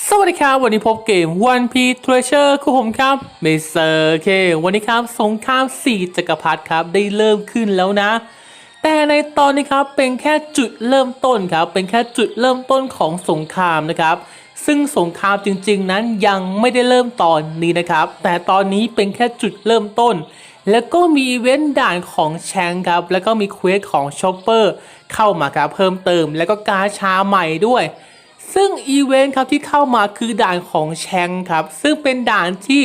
สวัสดีครับ วันนี้พบเกม One Piece Treasure คู่ผมครับเมเซอร์เค วันนี้ครับสงครามสี่จักรพรรดิครับได้เริ่มขึ้นแล้วนะ แต่ในตอนนี้ครับเป็นแค่จุดเริ่มต้นครับ เป็นแค่จุดเริ่มต้นของสงครามนะครับ ซึ่งสงครามจริง ๆ นั้นยังไม่ได้เริ่มตอนนี้นะครับ แต่ตอนนี้เป็นแค่จุดเริ่มต้น แล้วก็มีอีเวนต์ด่านของแชงครับ แล้วก็มีเควสของชอปเปอร์เข้ามาครับเพิ่มเติม แล้วก็กาชาใหม่ด้วย ซึ่งอีเวนต์ครับที่เข้ามาคือด่านของแชงครับ ซึ่งเป็นด่านที่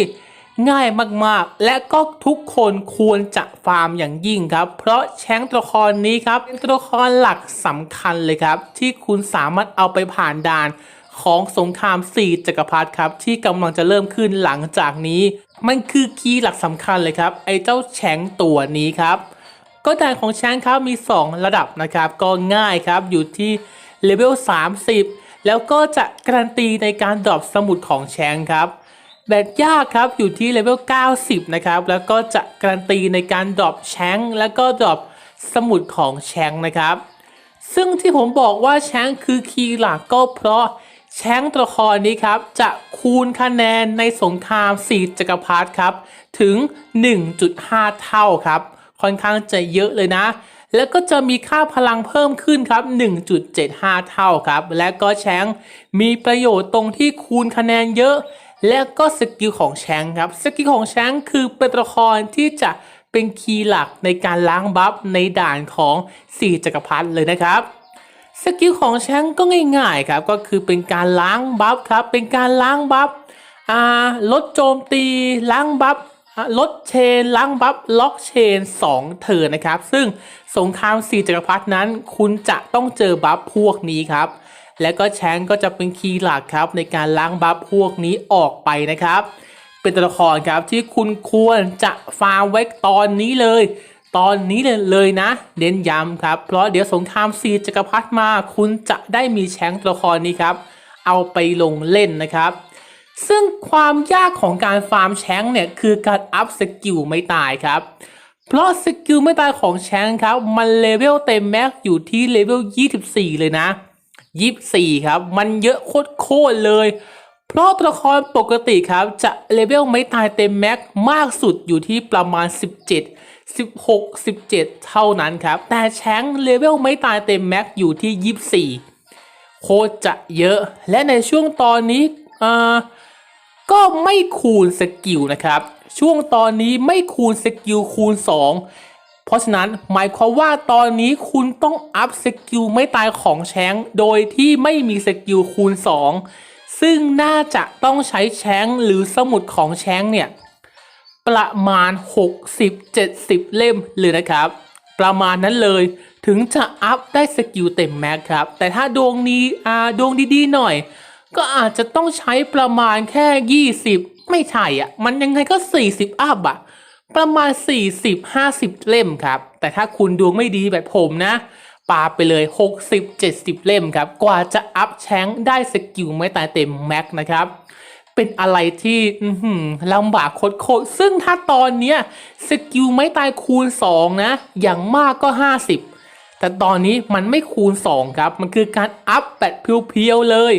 ง่ายมากๆ และก็ทุกคนควรจะฟาร์มอย่างยิ่งครับ เพราะแชงตัวละครนี้ครับเป็นตัวละครหลักสำคัญเลยครับ ที่คุณสามารถเอาไปผ่านด่านของสงครามสี่จักรพรรดิครับ ที่กำลังจะเริ่มขึ้นหลังจากนี้ มันคือคีย์หลักสำคัญเลยครับ ไอ้เจ้าแชงตัวนี้ครับ ก็ด่านของแชงครับมี 2 ระดับนะครับ ก็ง่ายครับอยู่ที่เลเวล30 แล้วก็จะการันตีในการดรอปสมุดของแชงครับแบบยากครับอยู่ที่เลเวล 90 นะครับ แล้วก็จะการันตีในการดรอปแชงแล้วก็ดรอปสมุดของแชงนะครับ ซึ่งที่ผมบอกว่าแชงคือคีย์หลักก็เพราะแชงตัวละครนี้ครับ จะคูณคะแนนในสงคราม4จักรพรรดิครับ ถึง 1.5 เท่าครับ ค่อนข้างจะเยอะเลยนะ แล้วก็จะมีค่าพลังเพิ่มขึ้นครับ 1.75 เท่าครับ และก็แชงมีประโยชน์ตรงที่คูณคะแนนเยอะ และก็สกิลของแชงครับ สกิลของแชงคือเป็นตัวละครที่จะเป็นคีย์หลักในการล้างบัฟในด่านของ 4 จักรพรรดิเลยนะครับสกิลของแชงก็ง่ายๆครับ ก็คือเป็นการล้างบัฟครับ เป็นการล้างบัฟลดโจมตีล้างบัฟ ลดเชนล้างบัฟล็อกเชน 2 เทินนะครับ ซึ่งสงครามสี่จักรพรรดินั้น คุณจะต้องเจอบัฟพวกนี้ครับ และก็แชงก็จะเป็นคีย์หลักครับ ในการล้างบัฟพวกนี้ออกไปนะครับ เป็นตัวละครครับที่คุณควรจะฟาร์มไว้ตอนนี้เลย ตอนนี้เลยนะ เน้นย้ำครับ เพราะเดี๋ยวสงครามซีจักรพรรดิมา คุณจะได้มีแชงตัวละครนี้ครับ เอาไปลงเล่นนะครับ ซึ่งความยากของการฟาร์มแชงเนี่ยคือการอัพสกิลไม่ตายครับ เพราะสกิลไม่ตายของแชงครับ มันเลเวลเต็มแม็กอยู่ที่เลเวล 24 เลยนะ24 ครับ มันเยอะโคตรเลย เพราะตัวละครปกติครับ จะเลเวลไม่ตายเต็มแม็กมากสุดอยู่ที่ประมาณ 17 16 17 เท่านั้นครับ แต่แชงเลเวลไม่ตายเต็มแม็กอยู่ที่ 24 โคตรจะเยอะ และในช่วงตอนนี้อ่า ก็ไม่คูณสกิลนะครับ ช่วงตอนนี้ไม่คูณสกิลคูณ 2 เพราะฉะนั้นหมายความว่าตอนนี้คุณต้องอัพสกิลไม่ตายของแชงโดยที่ไม่มีสกิลคูณ 2 ซึ่งน่าจะต้องใช้แชงหรือสมุดของแชงเนี่ย ประมาณ 60-70 เล่มเลยนะครับประมาณนั้นเลยถึงจะอัพได้สกิลเต็มแม็กครับ แต่ถ้าดวงนี้อ่าดวงดีๆหน่อย ก็อาจจะต้องใช้ประมาณแค่ 20 ไม่ใช่อะ มันยังไงก็ 40 อัพอะ ประมาณ 40-50 เล่มครับ แต่ถ้าคุณดวงไม่ดีแบบผมนะปาไปเลย 60-70 เล่มครับ กว่าจะอัพแชงค์ได้สกิลไม่ตายเต็มแม็กนะครับ เป็นอะไรที่ลำบากโคตรๆซึ่งถ้าตอนเนี้ยสกิลไม่ตายคูณ 2 นะ อย่างมากก็ 50 แต่ตอนนี้มันไม่คูณ 2 ครับ มันคือการอัพแบบเพียวๆเลย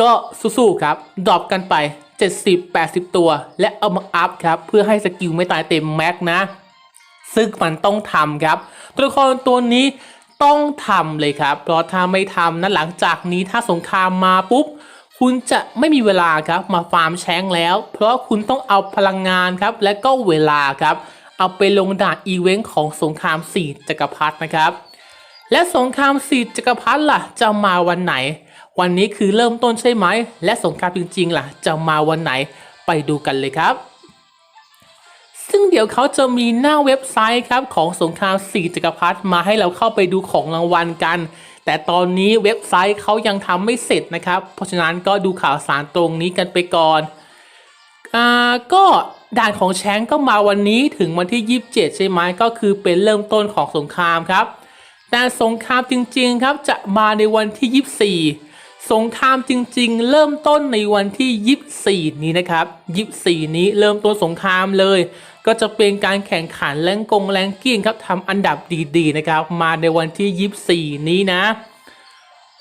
ก็สู้ๆครับดรอปกันไป 70-80 ตัว และเอามาอัพครับ เพื่อให้สกิลไม่ตายเต็มแม็กนะ ซึ่งมันต้องทำครับ ตัวละครตัวนี้ต้องทำเลยครับ เพราะถ้าไม่ทำนะหลังจากนี้ถ้าสงครามมาปุ๊บ คุณจะไม่มีเวลาครับมาฟาร์มแชงแล้ว เพราะคุณต้องเอาพลังงานครับ และก็เวลาครับ เอาไปลงด่านอีเวนต์ของสงครามสี่จักรพรรดินะครับ และสงครามสี่จักรพรรดิล่ะจะมาวันไหน วันนี้คือเริ่มต้นใช่ไหม และสงครามจริงๆล่ะ จะมาวันไหนไปดูกันเลยครับ ซึ่งเดี๋ยวเขาจะมีหน้าเว็บไซต์ครับของสงครามสี่จักรพรรดิมาให้เราเข้าไปดูของรางวัลกัน แต่ตอนนี้เว็บไซต์เขายังทำไม่เสร็จนะครับ เพราะฉะนั้นก็ดูข่าวสารตรงนี้กันไปก่อนอ่าก็ด่านของแชงก์ก็มาวันนี้ถึงวันที่ 27 ใช่ไหมก็คือเป็นเริ่มต้นของสงครามครับ แต่สงครามจริงๆครับจะมาในวันที่ 24 สงครามจริง ๆ เริ่มต้นในวันที่ 24 นี้นะครับ 24 นี้เริ่มต้นสงครามเลย ก็จะเป็นการแข่งขันแรงกงแรงกิ้งครับทำอันดับดีๆนะครับ มาในวันที่ 24 นี้นะ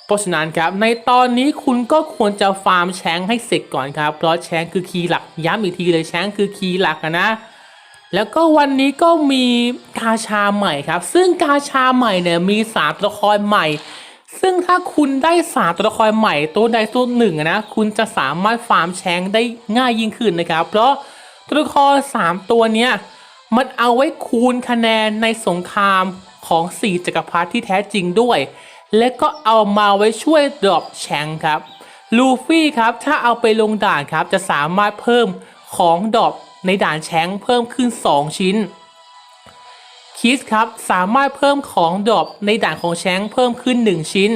เพราะฉะนั้นครับ ในตอนนี้คุณก็ควรจะฟาร์มแชงให้เสร็จก่อนครับ เพราะแชงคือคีย์หลัก ย้ำอีกทีเลยแชงคือคีย์หลักนะแล้วก็วันนี้ก็มีกาชาใหม่ครับ ซึ่งกาชาใหม่เนี่ยมีสามตัวละครใหม่ ซึ่งถ้าคุณได้สามตัวละครใหม่ตัวใดตัวหนึ่งนะคุณจะสามารถฟาร์มแชงได้ง่ายยิ่งขึ้นนะครับ เพราะตัวละครสามตัวเนี้ยมันเอาไว้คูณคะแนนในสงครามของสี่จักรพรรดิที่แท้จริงด้วย และก็เอามาไว้ช่วยดรอปแชงครับลูฟี่ครับถ้าเอาไปลงด่านครับจะสามารถเพิ่มของดรอปในด่านแชงเพิ่มขึ้น 2 ชิ้น คิสครับสามารถเพิ่มของดรอปในด่านของแชงเพิ่มขึ้น 1 ชิ้น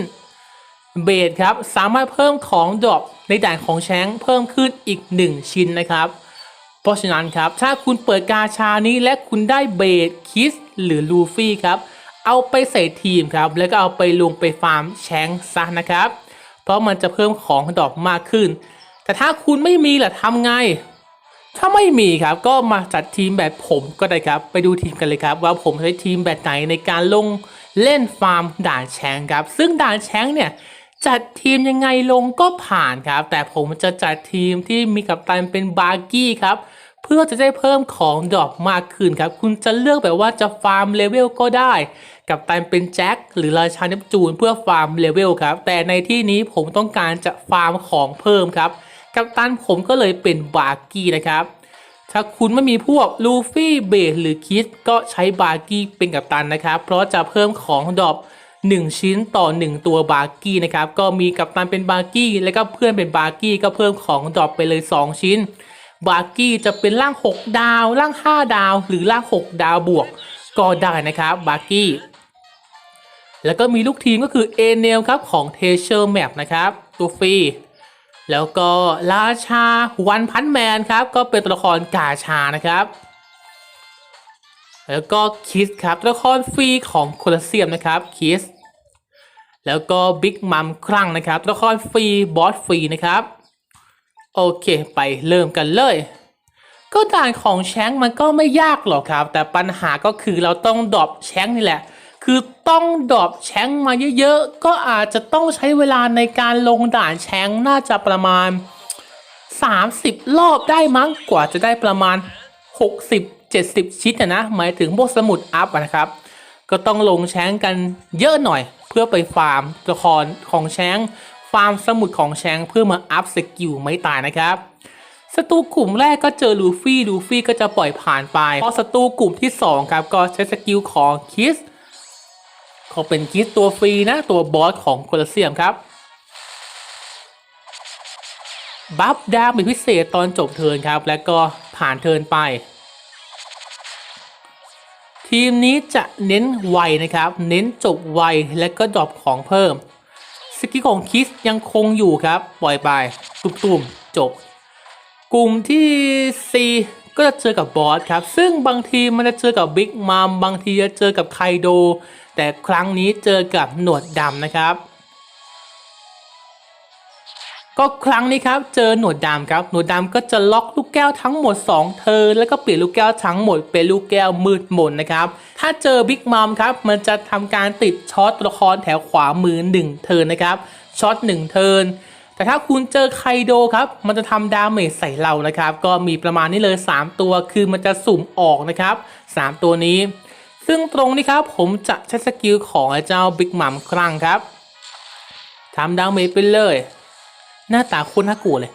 เบสครับสามารถเพิ่มของดรอปในด่านของแชงเพิ่มขึ้นอีก 1 ชิ้นนะครับ เพราะฉะนั้นครับถ้าคุณเปิดกาชานี้และคุณได้เบสคิสหรือลูฟี่ครับเอาไปใส่ทีมครับแล้วก็เอาไปลงไปฟาร์มแชงซะนะครับ เพราะมันจะเพิ่มของดรอปมากขึ้น แต่ถ้าคุณไม่มีล่ะทำไง ถ้าไม่มีครับก็มาจัดทีมแบบผมก็ได้ครับ ไปดูทีมกันเลยครับ ว่าผมใช้ทีมแบบไหนในการลงเล่นฟาร์มด่านแชงครับ ซึ่งด่านแชงเนี่ยจัดทีมยังไงลงก็ผ่านครับ แต่ผมจะจัดทีมที่มีกัปตันเป็นบาร์กี้ครับเพื่อจะได้เพิ่มของดอปมากขึ้นครับ คุณจะเลือกแบบว่าจะฟาร์มเลเวลก็ได้ กับตันเป็นแจ็คหรือราชาเนปจูนเพื่อฟาร์มเลเวลครับ แต่ในที่นี้ผมต้องการจะฟาร์มของเพิ่มครับ กับตันผมก็เลยเป็นบาร์กี้นะครับ ถ้าคุณไม่มีพวกลูฟี่เบสหรือคิดก็ใช้บาร์กี้เป็นกัปตันนะครับ เพราะจะเพิ่มของดรอป1ชิ้นต่อ 1 ตัวบาร์กี้นะครับ ก็มีกัปตันเป็นบาร์กี้ แล้วก็เพื่อนเป็นบาร์กี้ก็เพิ่มของดรอปไปเลย 2 ชิ้น บาร์กี้จะเป็นร่าง 6 ดาว ร่าง 5 ดาว หรือร่าง 6 ดาวบวก ก็ได้นะครับบาร์กี้ แล้วก็มีลูกทีมก็คือเอเนลครับของเทเชอร์แมปนะครับ ตัวฟรี แล้วก็ราชาวันพันแมนครับก็เป็นตัวละครกาชานะครับ แล้วก็คิสครับตัวละครฟรีของโคลอสเซียมนะครับคิสแล้วก็บิ๊กมัมครั้งนะครับตัวละครฟรีบอสฟรีนะครับโอเคไปเริ่มกันเลย ก็ด่านของแชงมันก็ไม่ยากหรอกครับ แต่ปัญหาก็คือเราต้องดรอปแชงนี่แหละ คือต้องดรอปแชงมาเยอะๆ ก็อาจจะต้องใช้เวลาในการลงด่านแชงน่าจะประมาณ 30 รอบได้มั้งกว่าจะได้ประมาณ 60 70 ชิ้นะนะ หมายถึงพวกสมุดอัพนะครับ ก็ต้องลงแชงกันเยอะหน่อย เพื่อไปฟาร์มตัวละครของแชงฟาร์มสมุดของแชงเพื่อมาอัพสกิลไม่ตายนะครับศัตรูกลุ่มแรกก็เจอลูฟี่ลูฟี่ก็จะปล่อยผ่านไปพอศัตรูกลุ่มที่2ครับก็ใช้สกิลของคิส เขาเป็นคิสตัวฟรีนะ ตัวบอสของโคลอสเซียมครับ บัฟดาเป็นพิเศษตอนจบเทิร์นครับ แล้วก็ผ่านเทิร์นไป ทีมนี้จะเน้นไวนะครับ เน้นจบไวและก็ดรอปของเพิ่มสกิลของคิสยังคงอยู่ครับ ปล่อยไป ตุ่มๆจบ กลุ่มที่ C ก็จะเจอกับบอสครับ ซึ่งบางทีมันจะเจอกับบิ๊กมัมบางทีจะเจอกับไคโด แต่ครั้งนี้เจอกับหนวดดำนะครับ ก็ครั้งนี้ครับเจอหนวดดำครับหนวดดำก็จะล็อกลูกแก้วทั้งหมด 2เทิร์นแล้วก็เปลี่ยนลูกแก้วทั้งหมดเป็นลูกแก้วมืดมนนะครับ ถ้าเจอบิ๊กมัมครับมันจะทำการติดช็อตตัวละครแถวขวามือ1เทินนะครับช็อต1เทินแต่ถ้าคุณเจอไคโดครับ มันจะทำดาเมจใส่เรานะครับ ก็มีประมาณนี้เลย 3 ตัว คือมันจะสุ่มออกนะครับ 3 ตัวนี้ ซึ่งตรงนี้ครับผมจะใช้สกิลของไอ้เจ้าบิ๊กมัมครั้งครับทำดาเมจไปเลย หน้าตาโคนน่ากลัวเลย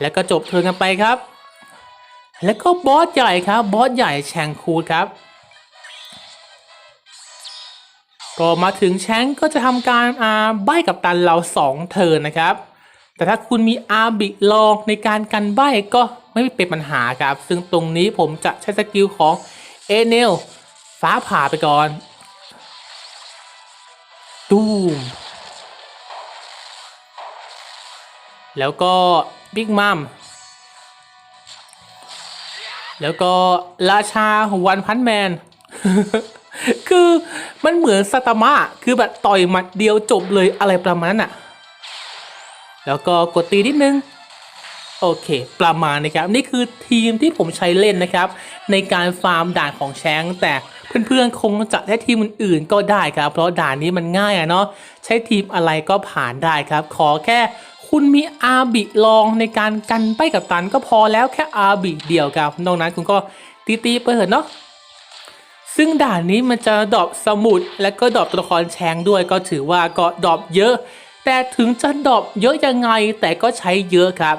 แล้วก็จบเทิร์นกันไปครับ แล้วก็บอสใหญ่ครับบอสใหญ่แชงคูดครับก็มาถึงแชงก์ก็จะทำการอาใบกับตันเรา 2 เทิร์นนะครับ แต่ถ้าคุณมีอาบิลองในการกันใบก็ ไม่เป็นปัญหาครับ ซึ่งตรงนี้ผมจะใช้สกิลของเอเนลฟ้าผ่าไปก่อนตูมแล้วก็บิ๊กมัมแล้วก็ราชาวันพันแมน คือมันเหมือนสตามะคือแบบต่อยหมัดเดียวจบเลยอะไรประมาณนั้นอะแล้วก็กดตีนิดนึง โอเค ประมาณนะครับ นี่คือทีมที่ผมใช้เล่นนะครับ ในการฟาร์มด่านของแชงแต่เพื่อนๆ คงจะได้ทีมอื่นๆก็ได้ครับ เพราะด่านนี้มันง่ายอะเนาะใช้ทีมอะไรก็ผ่านได้ครับ ขอแค่คุณมีอาบิลองในการกันไปกับตันก็พอแล้วแค่อาบิเดียวครับ นอกนั้นคุณก็ตีๆไปเถอะเนาะซึ่งด่านนี้มันจะดอปสมุดและก็ดอปตัวละครแชงด้วยก็ถือว่าก็ดอปเยอะ แต่ถึงจะดอปเยอะยังไงแต่ก็ใช้เยอะครับ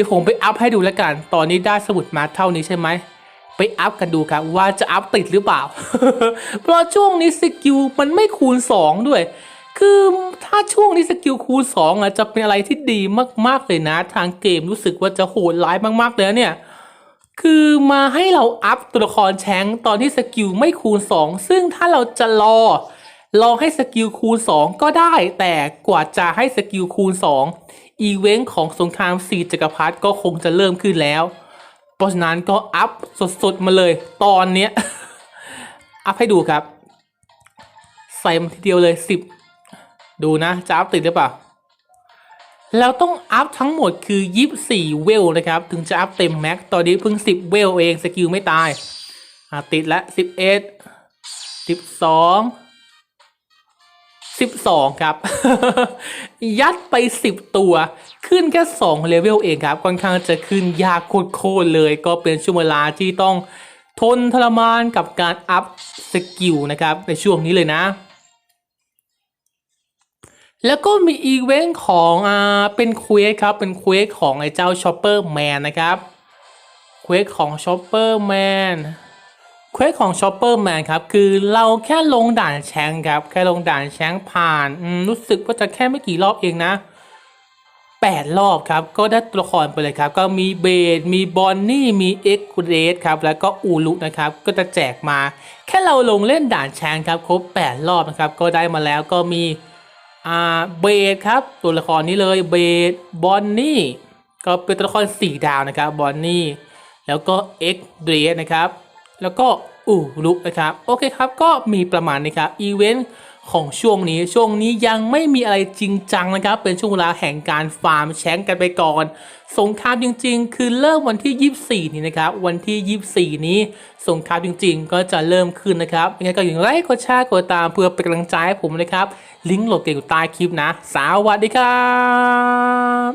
ดี๋ยวผมไปอัพให้ดูแล้วกัน ตอนนี้ได้สมุดมาเท่านี้ใช่ไหม ไปอัพกันดูครับว่าจะอัพติดหรือเปล่า เพราะช่วงนี้สกิลมันไม่คูณ 2 ด้วย คือถ้าช่วงนี้สกิลคูณ2อะจะเป็นอะไรที่ดีมากๆเลยนะ ทางเกมรู้สึกว่าจะโหดร้ายมากๆเลยเนี่ยคือมาให้เราอัพตัวละครแชงตอนที่สกิลไม่คูณ 2 ซึ่งถ้าเราจะรอ รอให้สกิลคูณ 2 ก็ได้ แต่กว่าจะให้สกิลคูณ 2 อีเวนต์ของสงครามสี่จักรพรรดิก็คงจะเริ่มขึ้นแล้ว เพราะฉะนั้นก็อัพสดๆมาเลยตอนเนี้ย อัพให้ดูครับ ใส่มาทีเดียวเลย10ดูนะจะอัพติดหรือเปล่าแล้วต้องอัพทั้งหมดคือ 24 เวลนะครับ ถึงจะอัพเต็มแม็กตอนนี้เพิ่ง 10 เวลเอง สกิลไม่ตายอะติดแล้ว11 12 12 ครับ ยัดไป 10 ตัว ขึ้นแค่ 2 เลเวลเองครับ ค่อนข้างจะขึ้นยากโคตรเลย ก็เป็นช่วงเวลาที่ต้องทนทรมานกับการอัพสกิลนะครับ ในช่วงนี้เลยนะ แล้วก็มีอีเวนต์ของอ่าเป็นเควสครับ เป็นเควสของไอ้เจ้าชอปเปอร์แมนนะครับ เควสของชอปเปอร์แมน ควสของชอปเปอร์แมนครับ คือเราแค่ลงด่านแชงครับ แค่ลงด่านแชงผ่านรู้สึกว่าจะแค่ไม่กี่รอบเองนะแปดรอบครับ ก็ได้ตัวละครไปเลยครับ ก็มีเบดมีบอนนี่ มีเอ็กคูเรสครับ แล้วก็อูลุนะครับ ก็จะแจกมา แค่เราลงเล่นด่านแชงครับ ครบ 8 รอบนะครับ ก็ได้มาแล้วก็มีอ่าเบดครับ ตัวละครนี้เลย เบดบอนนี่ ก็เป็นตัวละคร 4 ดาวนะครับ บอนนี่ แล้วก็เอ็กเดรสนะครับ แล้วก็ อูลุกนะครับโอเคครับก็มีประมาณนี้ครับอีเวนต์ของช่วงนี้ช่วงนี้ยังไม่มีอะไรจริงจังนะครับ เป็นช่วงเวลาแห่งการฟาร์มแชงกันไปก่อน สงครามจริง ๆ คือเริ่มวันที่ 24 นี้นะครับ วันที่ 24 นี้ สงครามจริง ๆ ก็จะเริ่มขึ้นนะครับยังไงก็อย่างไรกดแชร์กดตามเพื่อเป็นกำลังใจให้ผมนะครับ ลิงก์โหลดเกมอยู่ใต้คลิปนะ สวัสดีครับ